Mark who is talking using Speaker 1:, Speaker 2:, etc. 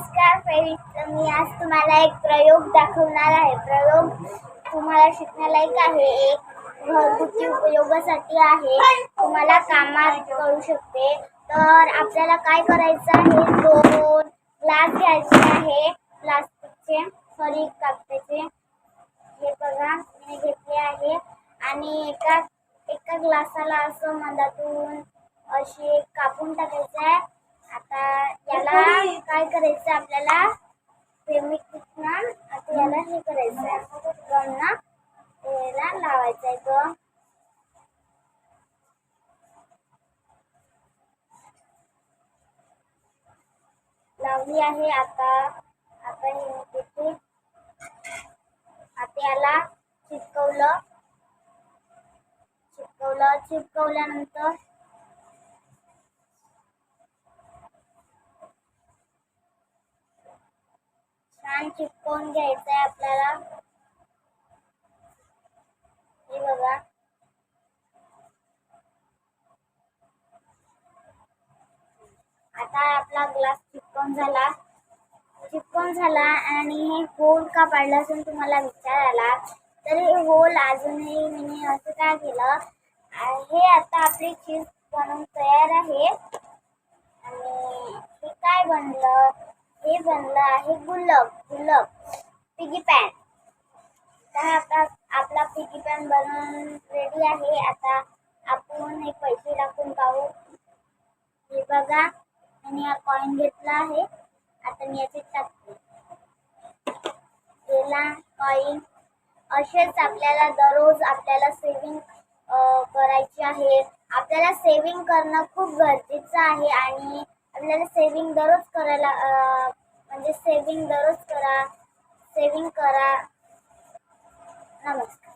Speaker 1: नमस्कार फ्रेंड्स मी आज तुम्हाला एक प्रयोग दाखवणार आहे. प्रयोग तुम्हाला शिकण्यालायक आहे. एक घरगुती उपयोगासाठी आहे. तुम्हाला कामात करू शकते. तर आपल्याला काय करायचं आहे? दोन ग्लास घ्यायचे आहे. प्लास्टिकचे सॉरी कागदाचे. हे बघा मी घेतले आहे. आणि एका एका ग्लासाला असं मधातून अशी कापून टाकायचं आहे. करायचं आपल्याला? आता याला हे करायचं आहे गम ना याला लावायचं आहे गम लावली आहे आता. आता हे तिथे आता याला चिपकवलं. चिपकवलं चिपकवल्यानंतर छान चिपकवून घ्यायचं आहे आपल्याला. हे बघा. आता आपला ग्लास चिपकवून झाला. चिपकून झाला आणि हे होल का पाडलं असून तुम्हाला विचार आला तर हे होल अजूनही मी असं काय केलं? हे आता आपली चीज बनवून तयार आहे. आणि हे काय बनलं? हे बनलं आहे गुलाब गुलाब पिगी पॅन तर आपला आपला पिगी पॅन बनवून रेडी आहे. आता आपण हे पैसे टाकून पाहू. हे बघा मी हा कॉईन घेतला आहे. आता मी याचे टाकते. गेला कॉईन असेच आपल्याला दररोज आपल्याला सेविंग करायची आहे. आपल्याला सेविंग करणं खूप गरजेचं आहे आणि आपल्याला सेविंग दररोज करायला म्हणजे सेविंग दररोज करा सेविंग करा. नमस्कार.